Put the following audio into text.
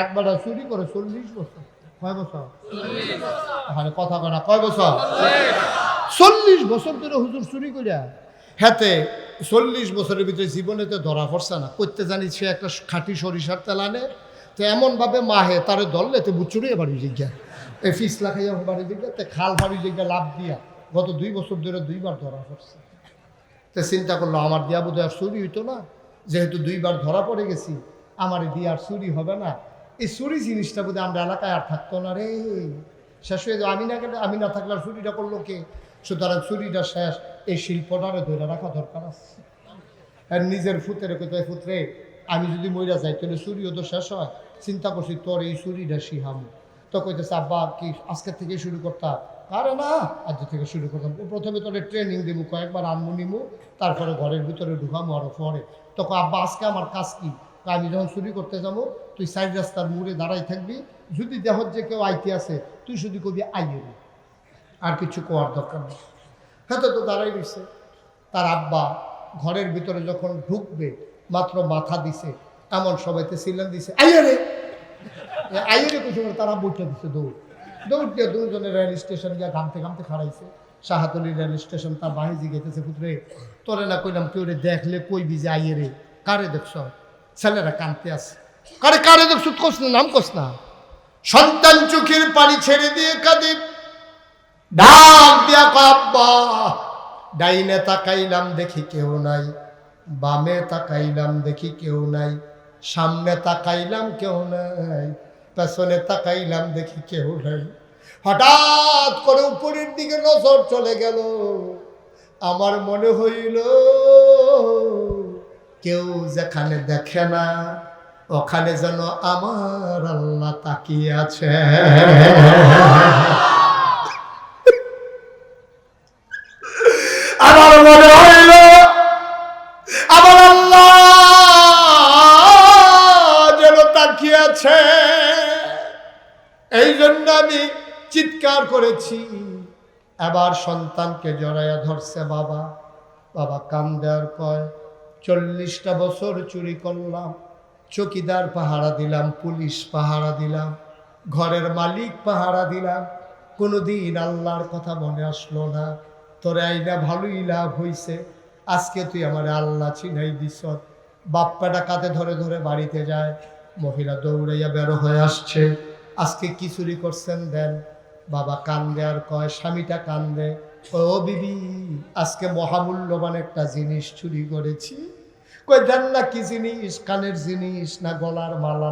একবার চুরি করে চল্লিশ বছর। কয় বছর? হ্যাঁ কথা কয় না, কয় বছর? চল্লিশ বছর ধরে হুজুর চুরি করিয়া হাতে চল্লিশ বছরের ভিতরে জীবনে তো ধরা পড়ছে না। করতে জানি সে একটা খাঁটি সরিষার তেল আনে, তো এমনভাবে মাহে তারে ধরলে তো বুচুরিয়ে বাড়ি জিজ্ঞা এই ফিস লাখাইয়া বাড়ি জিজ্ঞা তে খাল বাড়ি জিজ্ঞা লাভ দিয়া গত দুই বছর ধরে দুইবার ধরা পড়ছে। তো চিন্তা করল, আমার দিয়া বোধ আর চুরি হইতো না, যেহেতু দুইবার ধরা পড়ে গেছি, আমার দিয়ে আর চুরি হবে না। এই চুরি জিনিসটা বোধ আমরা এলাকায় আর থাকতো না রে। শেষ হয়ে আমি না গেলে আমি না থাকলে আর চুরিটা করল কে? সুতরাং চুরিটা শেষ। এই শিল্পটারে ধরে রাখা দরকার আছে। আর নিজের ফুতের কোথায় ফুতরে, আমি যদি মইরা যাই, তাহলে চুরিও তো শেষ হয়। চিন্তা করছি তোর এই চুরিটা শিহাম তো কইতেছে, আব্বা, কি আজকের থেকে শুরু করতাম আরে না, আজ থেকে শুরু করতাম। প্রথমে তোরে ট্রেনিং দেবো কয়েকবার আনমু নিমু, তারপরে ঘরের ভিতরে ঢুকামো আরও পরে। তখন আব্বা, আজকে আমার কাজ কি? আমি যখন চুরি করতে যাব, তুই সাইড রাস্তার মুড়ে দাঁড়াই থাকবি। যদি দেহ যে কেউ আইতে আছে, তুই শুধু কবি আইয়ে। আর কিছু কোয়ার দরকার নেই। হ্যাঁ তো দাঁড়াই রয়েছে। তার আব্বা ঘরের ভিতরে যখন ঢুকবে, মাত্র মাথা দিছে, এমন সবাইতে সিলেন দিছে, আইয়ে রে এ আইয়ে রে কিছু তারা বইটা দিছে দৌড়। দৌড় দিয়ে দুজনে রেল স্টেশন গিয়ে ঘামতে ঘামতে খাড়াইছে। শাহাতলি রেল স্টেশন তার বাহি গেতেছে, পুত্রে, তোরে না কইলাম কেউ রে দেখলে কইবি যে আইয়ে রে কারে দেখছ? ছেলেরা কানতে আছে। কারে কারে দেখছ কস না, নাম কস না। সন্তান চোখের পানি ছেড়ে দিয়ে কাঁদে ডাক দিয়া কাব্বা ডাইনে তাকাইলাম দেখি কেউ নাই, বামে তাকাইলাম দেখি কেউ নাই, সামনে তাকাইলাম কেউ নাই, পেছনে তাকাইলাম দেখি কেউ নাই। হঠাৎ করে উপরের দিকে নজর চলে গেল। আমার মনে হইল কেউ যেখানে দেখে না, ওখানে যেন আমার আল্লাহ তাকিয়ে আছে। আমার মনে হইল, আমার যেন তাকিয়ে আছে। এই জন্য আমি চিৎকার করেছি, এবার সন্তানকে জড়াইয়া ধরছে বাবা। বাবা কান্দে আর কয় চল্লিশটা বছর চুরি করলাম। চকিদার পাহারা দিলাম, পুলিশ পাহারা দিলাম, ঘরের মালিক পাহারা দিলাম। কোনোদিন আল্লাহর কথা মনে আসলো না। তোর আইনা ভালোই লাভ হইছে। আজকে তুই আমার আল্লাহ চিনাই দিস। বাপ্পাটা কাতে ধরে ধরে বাড়িতে যায়। মহিলা দৌড়াইয়া বেরো হয়ে আসছে। আজকে কি চুরি করছেন দেন? বাবা কান্দে আর কয়, স্বামীটা কান্দে। ও বিবি আজকে মহামূল্যবান একটা জিনিস চুরি করেছি। কই দেন না কি জিনিস, কানের জিনিস না গলার মালা